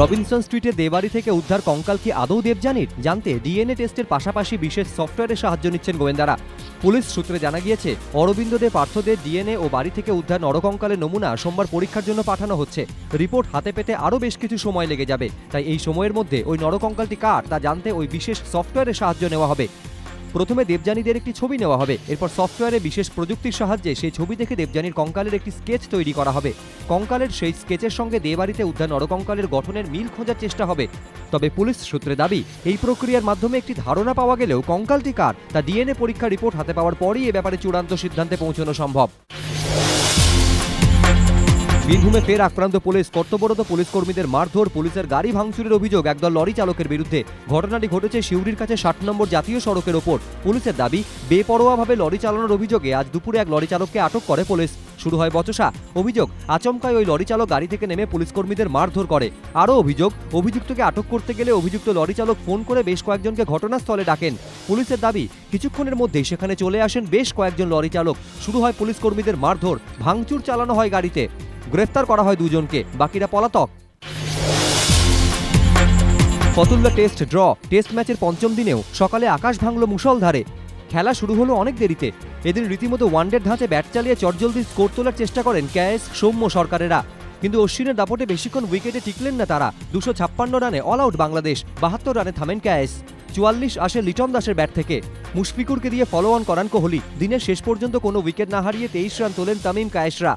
Robinson স্ট্রিটে দেবাড়ি থেকে উদ্ধার কঙ্কাল কি আদৌ দেবযানীর? জানতে ডিএনএ টেস্টের পাশাপাশি বিশেষ সফটওয়্যারের সাহায্য নিচ্ছেন গোয়েন্দারা। পুলিশ সূত্রে জানা গিয়েছে, অরবিন্দ দে পার্থদের ডিএনএ ও বাড়ি থেকে উদ্ধার নরকঙ্কালের নমুনা সোমবার পরীক্ষার জন্য পাঠানো হচ্ছে। রিপোর্ট হাতে পেতে আরও বেশ কিছু সময় লেগে যাবে। তাই এই সময়ের মধ্যে ওই নরকঙ্কালটি কার তা জানতে ওই বিশেষ সফটওয়্যারের সাহায্য নেওয়া হবে। প্রথমে দেবযানীদের একটি ছবি নেওয়া হবে। এরপর সফটওয়্যারে বিশেষ প্রযুক্তির সাহায্যে সেই ছবি দেখে দেবযানীর কঙ্কালের একটি স্কেচ তৈরি করা হবে। কঙ্কালের সেই স্কেচের সঙ্গে দেবাড়িতে উদ্যান নরকঙ্কালের গঠনের মিল খোঁজার চেষ্টা হবে। তবে পুলিশ সূত্রে দাবি, এই প্রক্রিয়ার মাধ্যমে একটি ধারণা পাওয়া গেলেও কঙ্কালটি কার, তা ডিএনএ পরীক্ষা রিপোর্ট হাতে পাওয়ার পরই এ ব্যাপারে চূড়ান্ত সিদ্ধান্তে পৌঁছানো সম্ভব। বীরভূমে ফের আক্রান্ত পুলিশ। কর্তব্যরত পুলিশ কর্মীদের মারধর, পুলিশের গাড়ি ভাঙচুরের অভিযোগ। একদল লরি চালকের বিরুদ্ধে ঘটনাটি ঘটেছে শিউরির কাছে ষাট নম্বর জাতীয় সড়কের ওপর। পুলিশের দাবি, বেপরোয়াভাবে লরি চালানোর অভিযোগে আজ দুপুরে এক লরি চালককে আটক করে পুলিশ। শুরু হয় বচসা। অভিযোগ আচমকায় ওই লরি চালক গাড়ি থেকে নেমে পুলিশ কর্মীদের মারধর করে। আরও অভিযোগ, অভিযুক্তকে আটক করতে গেলে অভিযুক্ত লরি চালক ফোন করে বেশ কয়েকজনকে ঘটনাস্থলে ডাকেন। পুলিশের দাবি, কিছুক্ষণের মধ্যেই সেখানে চলে আসেন বেশ কয়েকজন লরি চালক। শুরু হয় পুলিশ কর্মীদের মারধর, ভাঙচুর চালানো হয় গাড়িতে। গ্রেফতার করা হয় দুজনকে, বাকিরা পলাতক। ফতুল্লা টেস্ট ড্র, টেস্ট ম্যাচের পঞ্চম দিনেও সকালে আকাশ ভাঙল মুষলধারে। খেলা শুরু হলো অনেক দেরিতে। এদিন রীতিমতো ওয়ানডের ধাঁচে ব্যাট চালিয়ে চটজলদি স্কোর তোলার চেষ্টা করেন ক্যাএস সৌম্য সরকারেরা। কিন্তু অশ্বিনের দাপটে বেশিক্ষণ উইকেটে টিকলেন না তারা। দুশো ছাপ্পান্ন রানে অল আউট বাংলাদেশ, বাহাত্তর রানে থামেন ক্যাএস চুয়াল্লিশ আসে লিটন দাসের ব্যাট থেকে। মুশফিকুরকে দিয়ে ফলো অন করান কোহলি। দিনের শেষ পর্যন্ত কোনো উইকেট না হারিয়ে তেইশ রান তোলেন তামিম কায়েসরা